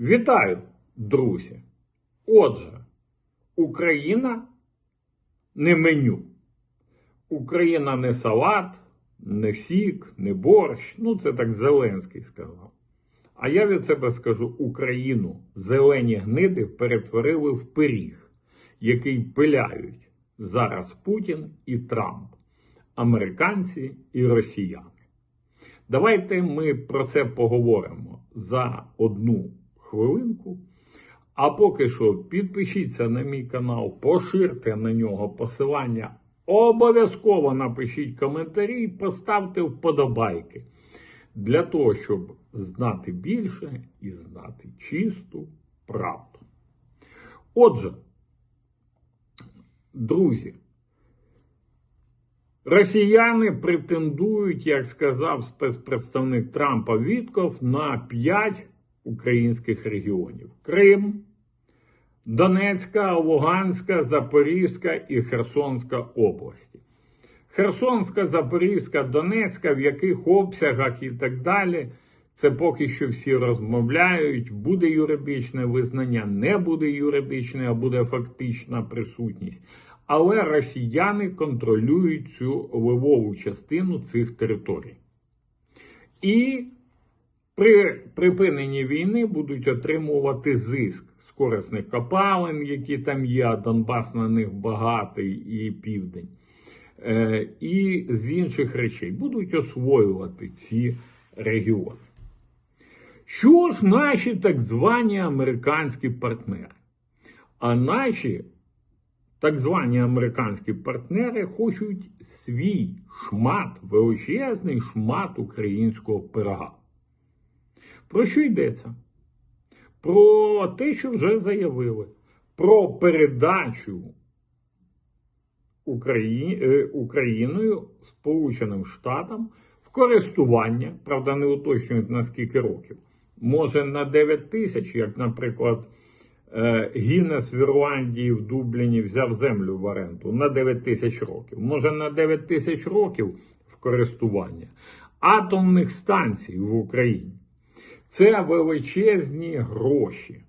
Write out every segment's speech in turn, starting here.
Вітаю, друзі! Отже, Україна не меню. Україна не салат, не сік, не борщ. Ну, це так Зеленський сказав. А я від себе скажу: Україну зелені гниди перетворили в пиріг, який пиляють зараз Путін і Трамп, американці і росіяни. Давайте ми про це поговоримо за одну хвилинку. А поки що підпишіться на мій канал, поширте на нього посилання. Обов'язково напишіть коментарі і поставте вподобайки для того, щоб знати більше і знати чисту правду. Отже, друзі, росіяни претендують, як сказав спецпредставник Трампа Вітков, на 5 українських регіонів: Крим, Донецька, Луганська, Запорізька і Херсонська області. Херсонська, Запорізька, Донецька, в яких обсягах і так далі. Це поки що всі розмовляють. Буде юридичне визнання, не буде юридичне, а буде фактична присутність. Але росіяни контролюють цю левову частину цих територій. І при припиненні війни будуть отримувати зиск з корисних копалин, які там є, а Донбас на них багатий і південь. Е, і з інших речей будуть освоювати ці регіони. Що ж наші так звані американські партнери? А наші так звані американські партнери хочуть свій шмат, величезний шмат українського пирога. Про що йдеться? Про те, що вже заявили, про передачу Украї... е, Україною Сполученим Штатам в користування, правда, не уточнюють на скільки років. Може на 9 тисяч, як, наприклад, е, Гіннес в Ірландії в Дубліні взяв землю в оренду на 9 тисяч років. Може на 9 тисяч років в користування атомних станцій в Україні. Це величезні гроші.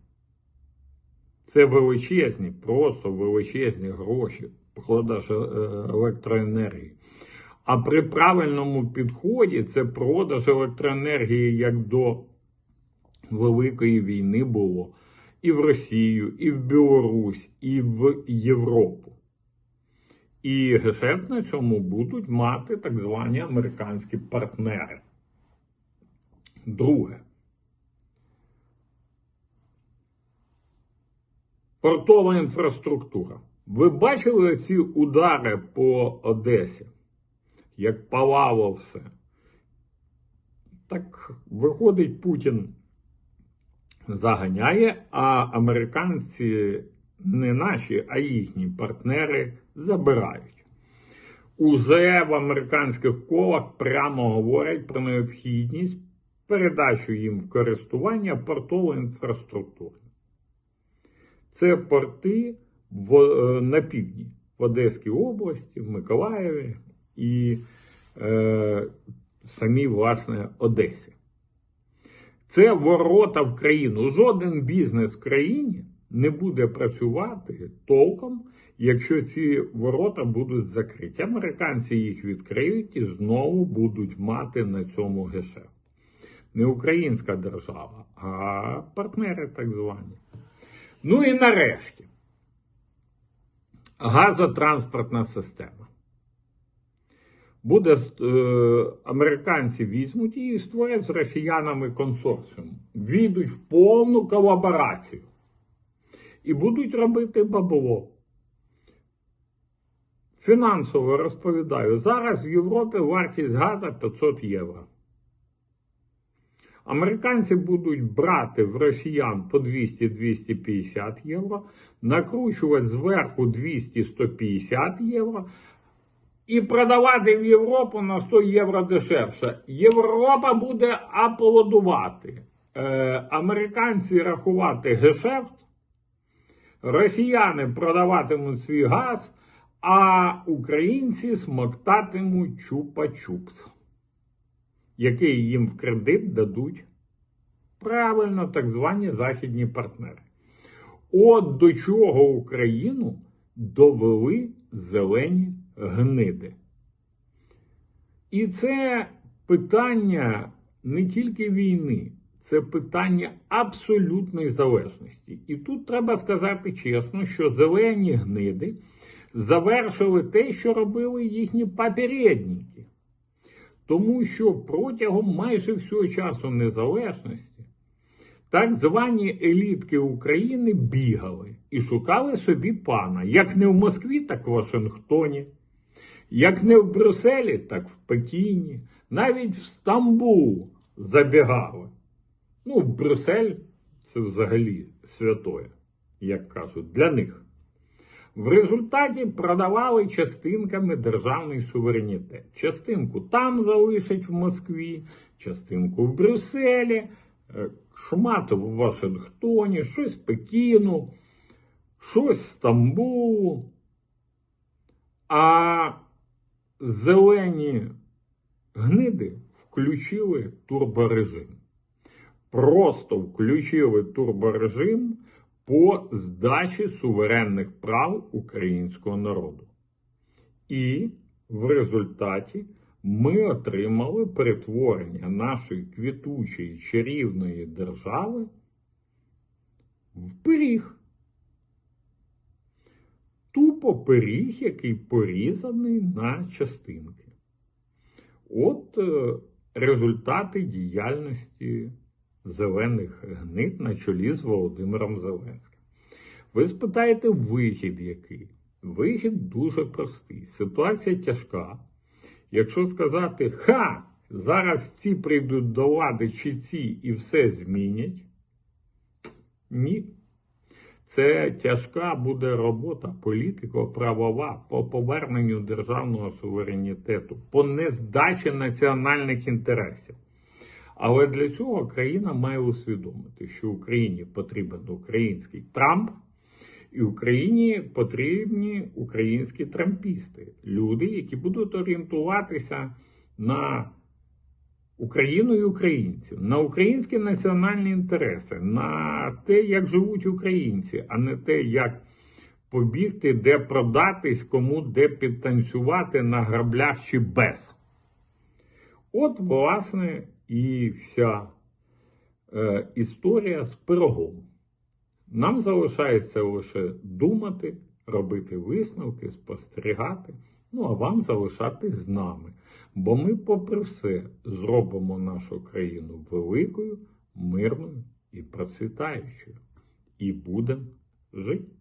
Це величезні, просто величезні гроші, продаж е, електроенергії. А при правильному підході це продаж електроенергії як до Великої війни було і в Росію, і в Білорусь, і в Європу. І гешефт на цьому будуть мати так звані американські партнери. Друге. Портова інфраструктура. Ви бачили ці удари по Одесі? Як палало все. Так виходить, Путін заганяє, а американці не наші, а їхні партнери забирають. Уже в американських колах прямо говорять про необхідність передачу їм в користування портової інфраструктури. Це порти в, е, на півдні, в Одеській області, в Миколаєві і е, в власне Одесі. Це ворота в країну. Жоден бізнес в країні не буде працювати толком, якщо ці ворота будуть закриті. Американці їх відкриють і знову будуть мати на цьому гешефт. Не українська держава, а партнери так звані. Ну і нарешті газотранспортна система. Буде е, американці візьмуть її і створять з росіянами консорціум. Війдуть в повну колаборацію. І будуть робити бабло. Фінансово розповідаю, зараз в Європі вартість газу 500 євро. Американці будуть брати в росіян по 200-250 євро, накручувати зверху 200-150 євро і продавати в Європу на 100 євро дешевше. Європа буде аплодувати. Е, американці рахувати гешефт, росіяни продаватимуть свій газ, а українці смоктатимуть чупа-чупс який їм в кредит дадуть Правильно, так звані західні партнери. От до чого Україну довели зелені гниди. І це питання не тільки війни, це питання абсолютної залежності. І тут треба сказати чесно, що зелені гниди завершили те, що робили їхні попередники. Тому що протягом майже всього часу незалежності так звані елітки України бігали і шукали собі пана. Як не в Москві, так в Вашингтоні, як не в Брюсселі, так в Пекіні, навіть в Стамбул забігали. Ну, в Брюссель це взагалі святое, як кажуть, для них. В результаті продавали частинками державний суверенітет. Частинку там залишать в Москві, частинку в Брюсселі, е, шмат в Вашингтоні, щось Пекіну, щось Стамбулу. А зелені гниди включили турборежим. Просто включили турборежим по здачі суверенних прав українського народу. І в результаті ми отримали перетворення нашої квітучої чарівної держави в пиріг. Тупо пиріг, який порізаний на частинки. От е, результати діяльності зелених гнид на чолі з Володимиром Зеленським. Ви спитаєте, вихід який? Вихід дуже простий. Ситуація тяжка. Якщо сказати, ха, зараз ці прийдуть до влади чи ці і все змінять. Ні. Це тяжка буде робота політико-правова по поверненню державного суверенітету, по нездачі національних інтересів. Але для цього країна має усвідомити, що Україні потрібен український Трамп, і Україні потрібні українські трампісти, люди, які будуть орієнтуватися на Україну і українців, на українські національні інтереси, на те, як живуть українці, а не те, як побігти, де продатись, кому де підтанцювати на граблях чи без. От, власне, і вся е, історія з пирогом. Нам залишається лише думати, робити висновки, спостерігати. Ну, а вам залишатись з нами. Бо ми, попри все, зробимо нашу країну великою, мирною і процвітаючою. І будемо жити.